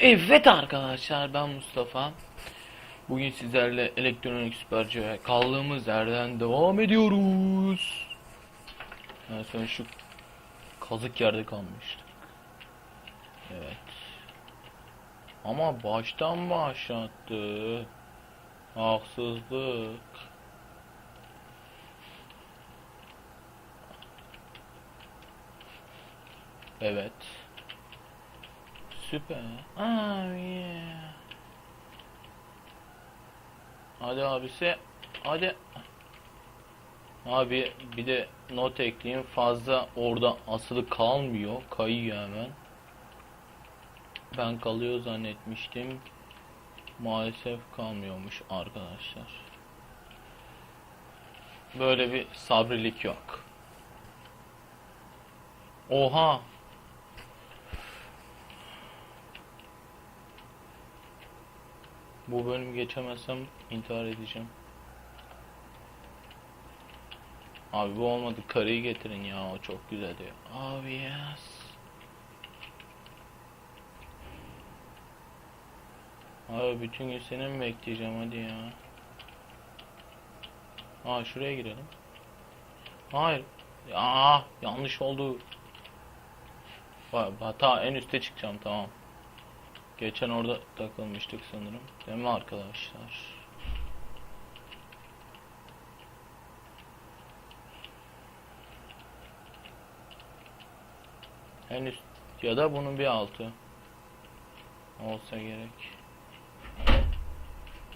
Evet arkadaşlar ben Mustafa. Bugün sizlerle elektronik süperciye kaldığımız yerden devam ediyoruz. En son şu kazık yerde kalmıştık. Evet. Ama baştan başlattı. Haksızlık. Evet. Süper. Oh yeah. Hadi abisi. Hadi. Abi bir de not ekleyeyim. Fazla orada asılı kalmıyor. Kayıyor hemen. Ben kalıyor zannetmiştim. Maalesef kalmıyormuş arkadaşlar. Böyle bir sabrilik yok. Oha! Bu bölüm geçemezsem intihar edeceğim. Abi bu olmadı. Karıyı getirin ya. O çok güzel diyor. Abi yes. Abi bütün gün seni mi bekleyeceğim hadi ya. Aa şuraya girelim. Hayır. Ya yanlış oldu. Hata en üste çıkacağım tamam. Geçen orada takılmıştık sanırım. Değil mi arkadaşlar? En üst ya da bunun bir altı olsa gerek.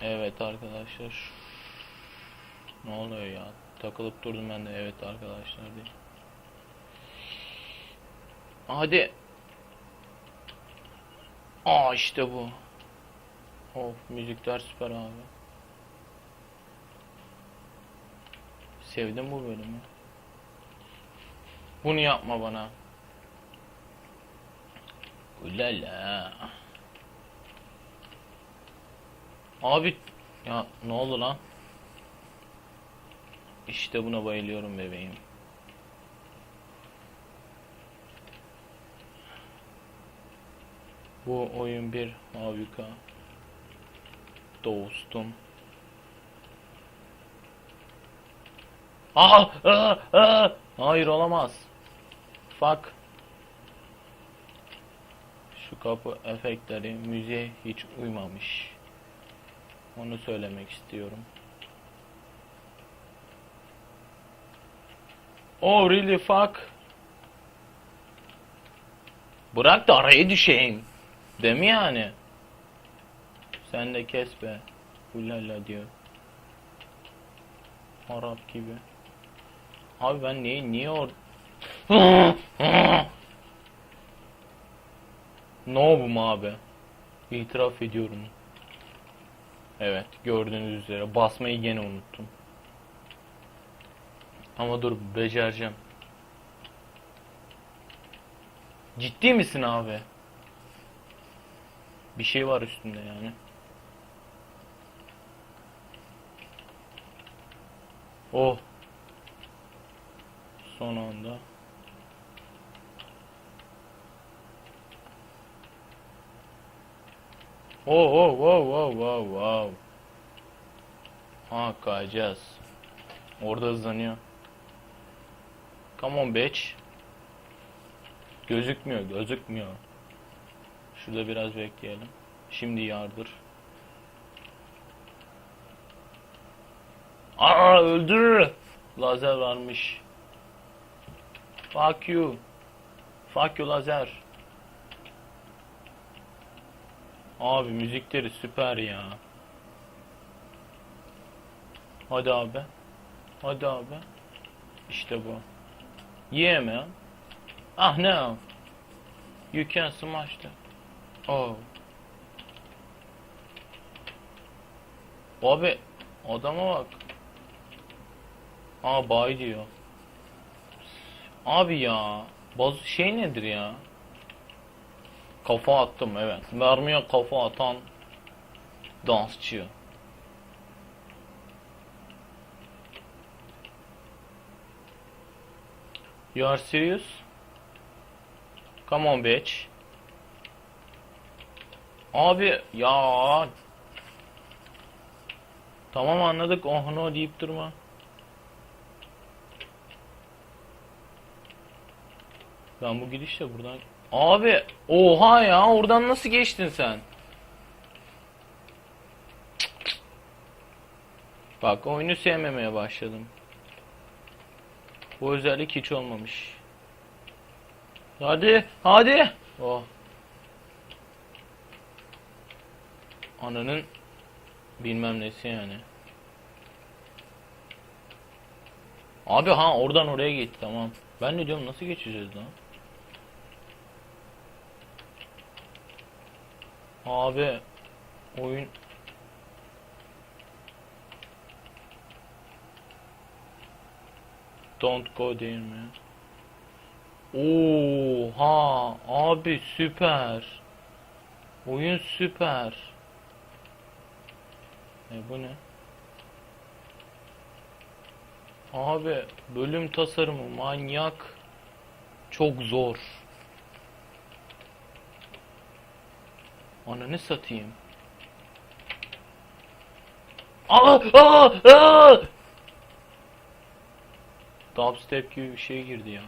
Evet arkadaşlar. Ne oluyor ya? Takılıp durdum ben de. Evet arkadaşlar diye. Hadi. Aa işte bu. Of müzikler süper abi. Sevdim bu bölümü. Bunu yapma bana. Ulala. Abi ya ne oldu lan? İşte buna bayılıyorum bebeğim. Bu oyun bir harika. Dostum. Aa, aa, aa! Hayır olamaz. Fuck. Şu kapı efektleri müziğe hiç uymamış. Onu söylemek istiyorum. Oh really fuck. Bırak da araya düşeyim. Değil mi yani? Sen de kes be. Ulala diyor. Arap gibi. Abi ben niye niye or... Noob'um abi. İtiraf ediyorum. Evet gördüğünüz üzere basmayı gene unuttum. Ama dur becereceğim. Ciddi misin abi? Bir şey var üstünde yani. Oh. Son anda. Oh oh wow wow wow wow. Ha kayacağız. Orada hızlanıyor. Come on bitch. Gözükmüyor, gözükmüyor. Şurada biraz bekleyelim. Şimdi yardır. Aa öldür. Lazer varmış. Fuck you. Fuck you lazer. Abi müzikleri süper ya. Hadi abi. Hadi abi. İşte bu. Yeah man. Ah no. You can smash them. Oh. Abi adama bak. Aa bay diyor. Abi ya. Baz şey nedir ya? Kafa attım evet. Mermiye kafa atan dansçı. You are serious? Come on bitch. Abi ya. Tamam anladık. Oh no deyip durma. Ben bu gidişle buradan... Abi oha ya oradan nasıl geçtin sen? Bak oyunu sevmemeye başladım. Bu özellik hiç olmamış. Hadi hadi. Oh. Ananın bilmem nesi yani. Abi ha oradan oraya git tamam. Ben ne diyorum nasıl geçeceğiz lan? Abi oyun Don't go değil mi? Oha abi süper. Oyun süper. E bu ne? Abi bölüm tasarımı manyak. Çok zor. Ananı satayım. Aa, aa, aa! Dubstep gibi bir şey girdi ya.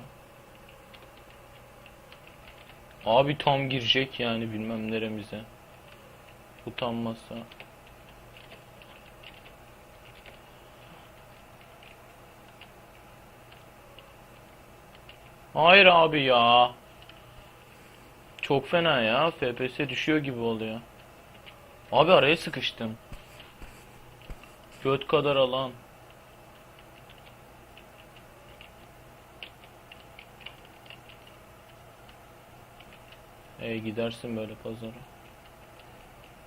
Abi tam girecek yani bilmem neremize. Utanmazsa. Hayır abi ya. Çok fena ya. FPS düşüyor gibi oluyor. Abi araya sıkıştım. Göt kadar alan. Ey gidersin böyle pazara.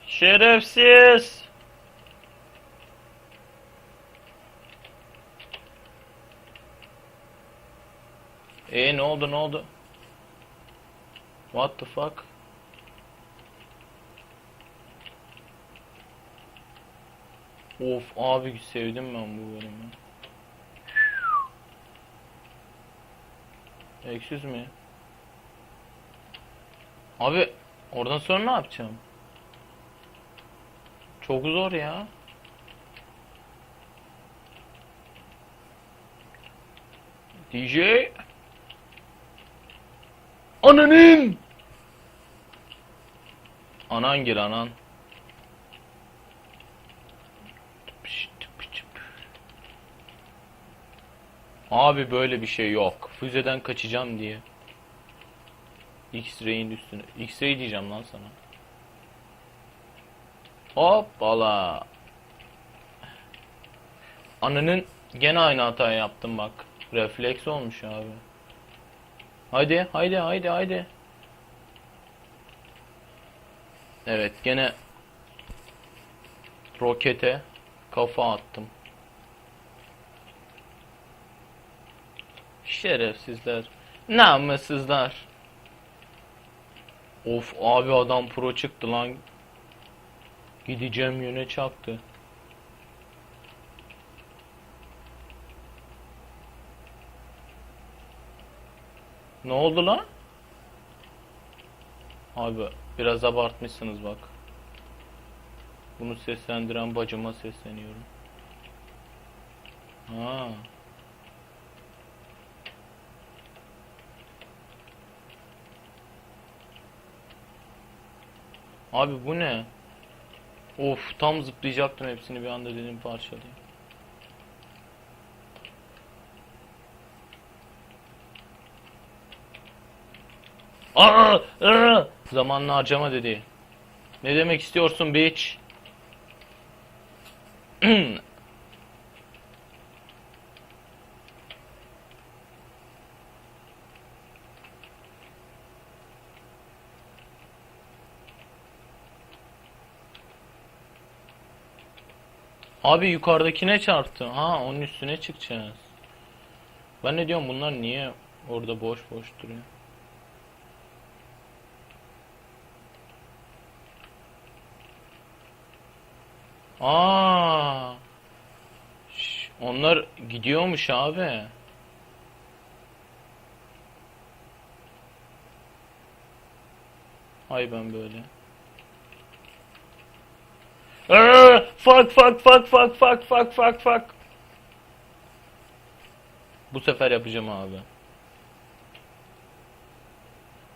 Şerefsiz. E ne oldu ne oldu? What the fuck? Of abi sevdim ben bu bölümü. Excuse me. Abi oradan sonra ne yapacağım? Çok zor ya. DJ Ananın Anan gir anan. Abi böyle bir şey yok. Füzeden kaçacağım diye. X-ray'in üstüne. X-ray diyeceğim lan sana. Hoppala. Ananın gene aynı hatayı yaptım bak. Refleks olmuş abi. Haydi, haydi, haydi, haydi. Evet, gene rokete kafa attım. Şerefsizler. Namussuzlar. Of abi adam pro çıktı lan. Gideceğim yöne çaktı. Ne oldu lan? Abi biraz abartmışsınız bak. Bunu seslendiren bacıma sesleniyorum. Ha. Abi bu ne? Of tam zıplayacaktım hepsini bir anda dedim parçalayayım. Aa, aa! Zamanını harcama dedi. Ne demek istiyorsun bitch? Abi yukarıdakine çarptı. Ha onun üstüne çıkacağız. Ben ne diyorum bunlar niye orada boş boş duruyor? Aa. Onlar gidiyormuş abi. Hay ben böyle. Aa, fuck fuck fuck fuck fuck fuck fuck fuck. Bu sefer yapacağım abi.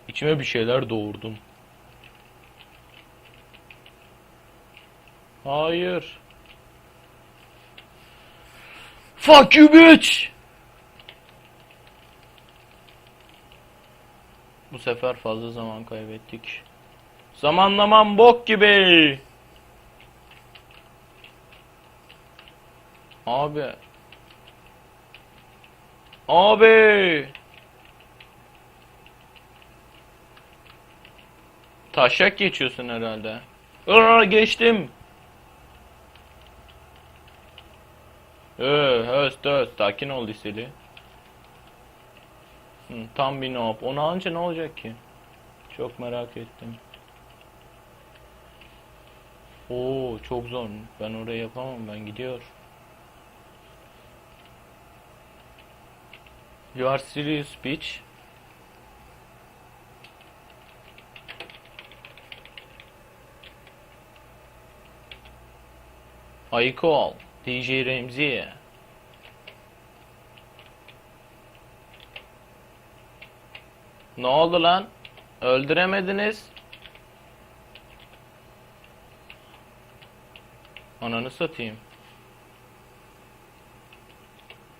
İçime bir şeyler doğurdum. Hayır. Fuck you bitch. Bu sefer fazla zaman kaybettik. Zamanlamam bok gibi. Abi. Abi. Taşak geçiyorsun herhalde. Aa, geçtim. Ee, höst höst sakin ol liseli. Hı, tam bir noob. Onu alınca ne olacak ki? Çok merak ettim. Oo çok zor. Ben oraya yapamam. Ben gidiyor. You are serious bitch. Ayıkı ol. DJ Remzi. Ne oldu lan? Öldüremediniz. Ananı satayım.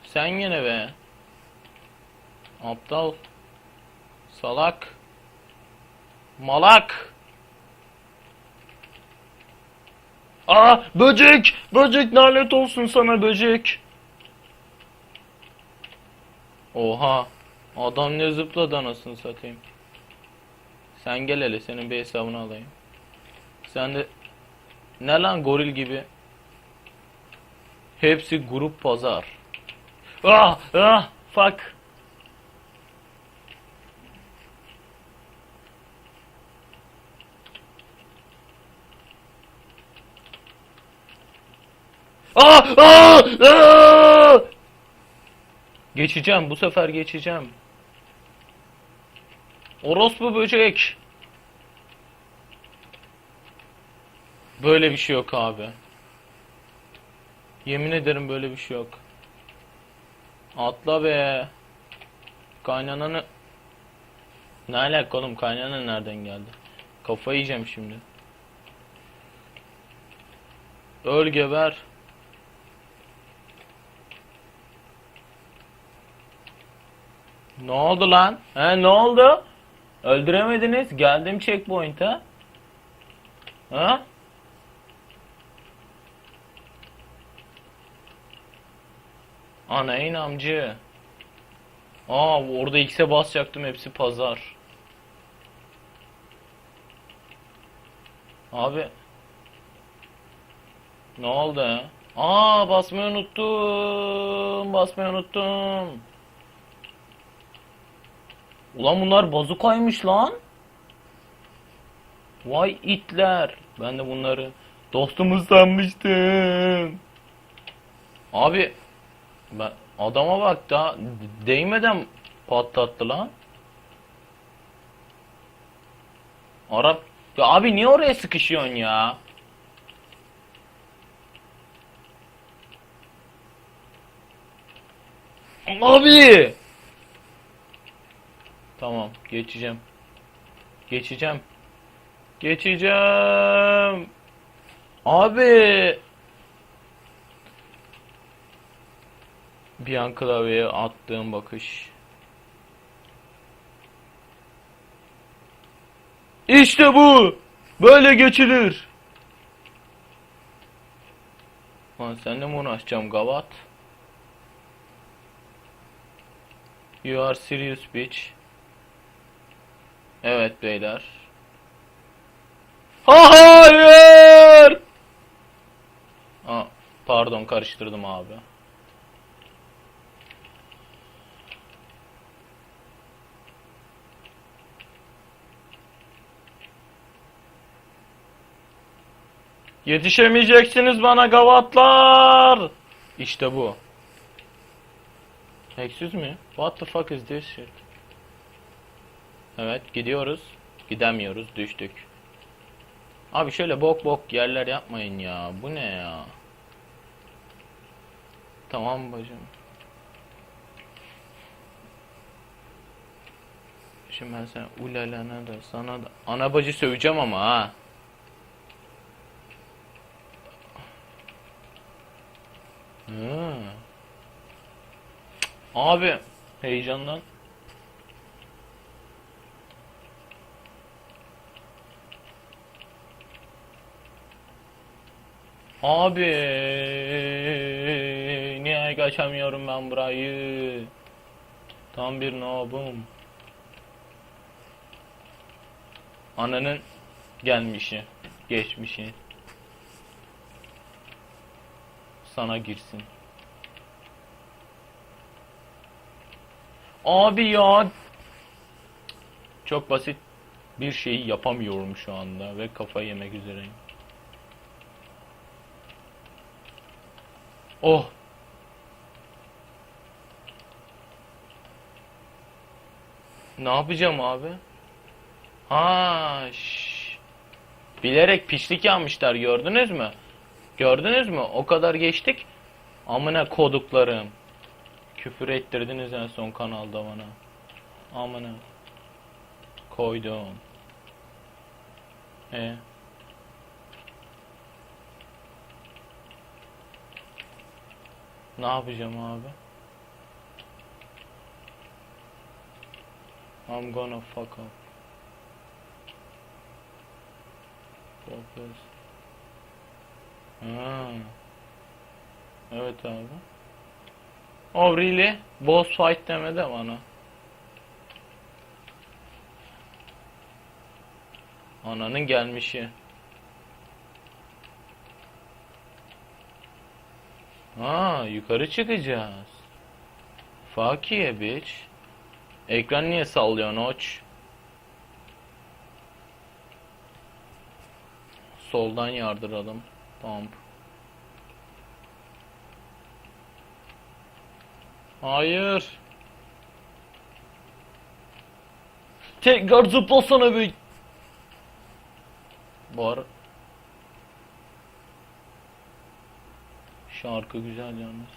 Sen yine be. Aptal. Salak. Malak. Aa böcek! Böcek lanet olsun sana böcek. Oha. Adam ne zıpladı anasını satayım. Sen gel hele senin bir hesabını alayım. Sen de ne lan goril gibi. Hepsi grup pazar. Ah ah fuck. Ah ah ah! Geçeceğim bu sefer geçeceğim. Orospu böcek. Böyle bir şey yok abi. Yemin ederim böyle bir şey yok. Atla be. Kaynananı... Ne alaka oğlum kaynanan nereden geldi? Kafayı yiyeceğim şimdi. Öl geber. Ne oldu lan? He ne oldu? Öldüremediniz. Geldim checkpoint'a. Ha? Ana inamcı. Aa orada X'e basacaktım hepsi pazar. Abi. Ne oldu? Aa basmayı unuttum. Basmayı unuttum. Ulan bunlar bazukaymış lan. Vay itler. Ben de bunları dostumuz sanmıştım. Abi ben adama bak da değmeden patlattı lan. Arap ya abi niye oraya sıkışıyorsun ya? Abi! Tamam, geçeceğim. Geçeceğim. Geçeceğim. Abi! Bir an klavyeye attığım bakış. İşte bu! Böyle geçilir. Lan seninle mi uğraşacağım gavat? You are serious bitch. Evet beyler. Hayır! Aa, pardon karıştırdım abi. Yetişemeyeceksiniz bana gavatlar. İşte bu. Excuse me. What the fuck is this shit? Evet gidiyoruz. Gidemiyoruz. Düştük. Abi şöyle bok bok yerler yapmayın ya. Bu ne ya? Tamam bacım. Şimdi ben sana ulalana da sana da ana bacı söveceğim ama ha. Hı. Abi heyecandan Abi niye geçemiyorum ben burayı? Tam bir noobum. Ananın gelmişi, geçmişi. Sana girsin. Abi ya. Çok basit bir şeyi yapamıyorum şu anda ve kafayı yemek üzereyim. Oh. Ne yapacağım abi? Ha, şş. Bilerek pislik yapmışlar gördünüz mü? Gördünüz mü? O kadar geçtik. Amına koduklarım. Küfür ettirdiniz en son kanalda bana. Amına. Koydum. E. Ne yapacağım abi? I'm gonna fuck up. Focus. Ha. Evet abi. Oh really? Boss fight demedi bana. Ananın gelmişi. Ha, yukarı çıkacağız. Yeah bitch. Ekran niye sallıyor noç? Soldan yardıralım. Pump. Hayır. Tekrar zıplasana bir. Bu ara... Şarkı güzel yalnız.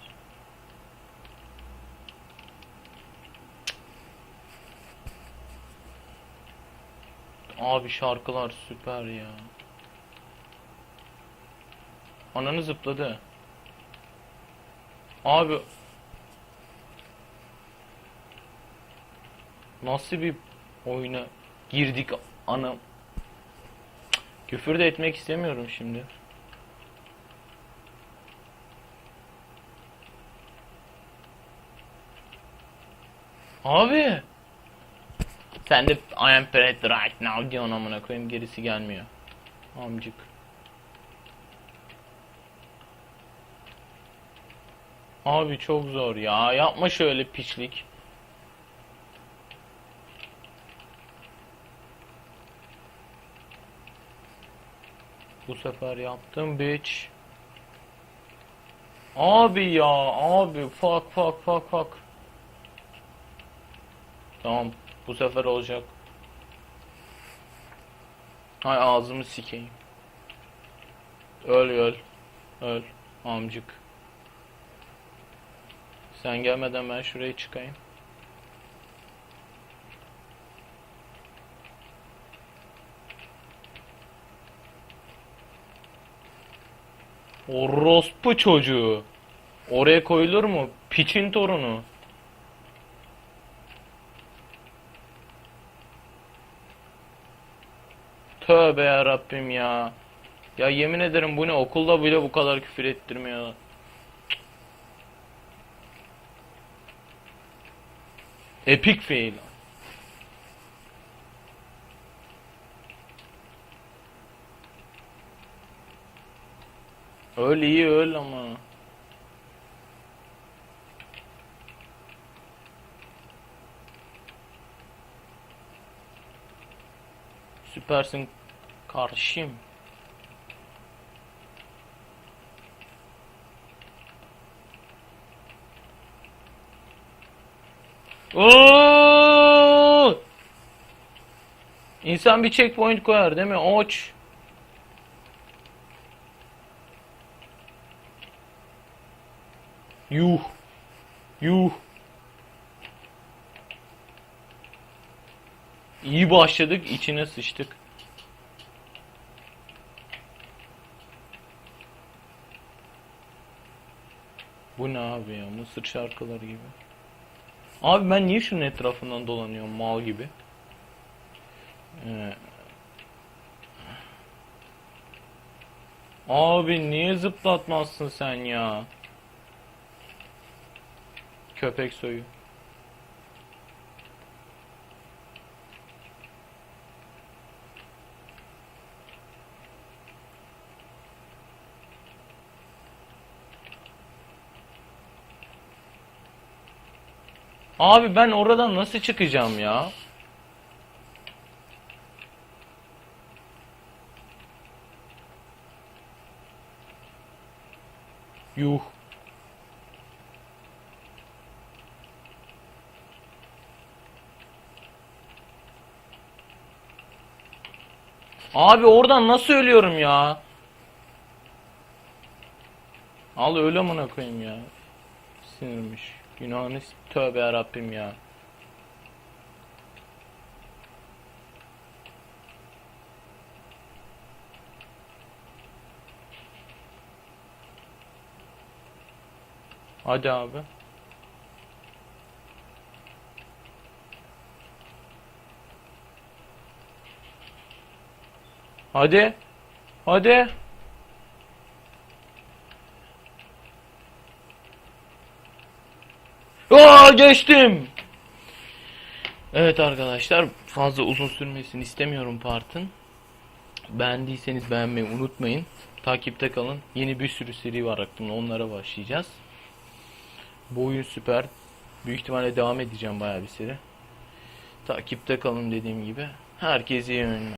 Abi şarkılar süper ya. Ananı zıpladı. Abi Nasıl bir oyuna girdik anam. Küfür de etmek istemiyorum şimdi. Abi. Sen de I am prepared right now diyorsun amına koyayım gerisi gelmiyor. Amcık. Abi çok zor ya. Yapma şöyle piçlik. Bu sefer yaptım bitch. Abi ya abi fuck fuck fuck fuck. Tamam bu sefer olacak. Hay ağzımı sikeyim. Öl öl. Öl amcık. Sen gelmeden ben şuraya çıkayım. Orospu çocuğu. Oraya koyulur mu? Piçin torunu. Tövbe ya Rabbim ya. Ya yemin ederim bu ne okulda bile bu kadar küfür ettirmiyor. Epic fail. Öl iyi öl ama. Süpersin Kardeşim. Oo! İnsan bir checkpoint koyar değil mi? Oç. Yuh. Yuh. İyi başladık, içine sıçtık. Ne abi ya? Mısır şarkıları gibi. Abi ben niye şunun etrafından dolanıyorum mal gibi? Ee, Abi niye zıplatmazsın sen ya? Köpek soyu. Abi ben oradan nasıl çıkacağım ya? Yuh. Abi oradan nasıl ölüyorum ya? Al öyle amına koyayım ya. Sinirmiş. Günahını tövbe yarabbim ya. Hadi abi. Hadi. Hadi. Geçtim. Evet arkadaşlar fazla uzun sürmesini istemiyorum partın. Beğendiyseniz beğenmeyi unutmayın. Takipte kalın. Yeni bir sürü seri var aklımda. Onlara başlayacağız. Bu oyun süper. Büyük ihtimalle devam edeceğim bayağı bir seri. Takipte kalın dediğim gibi. Herkese iyi oyunlar.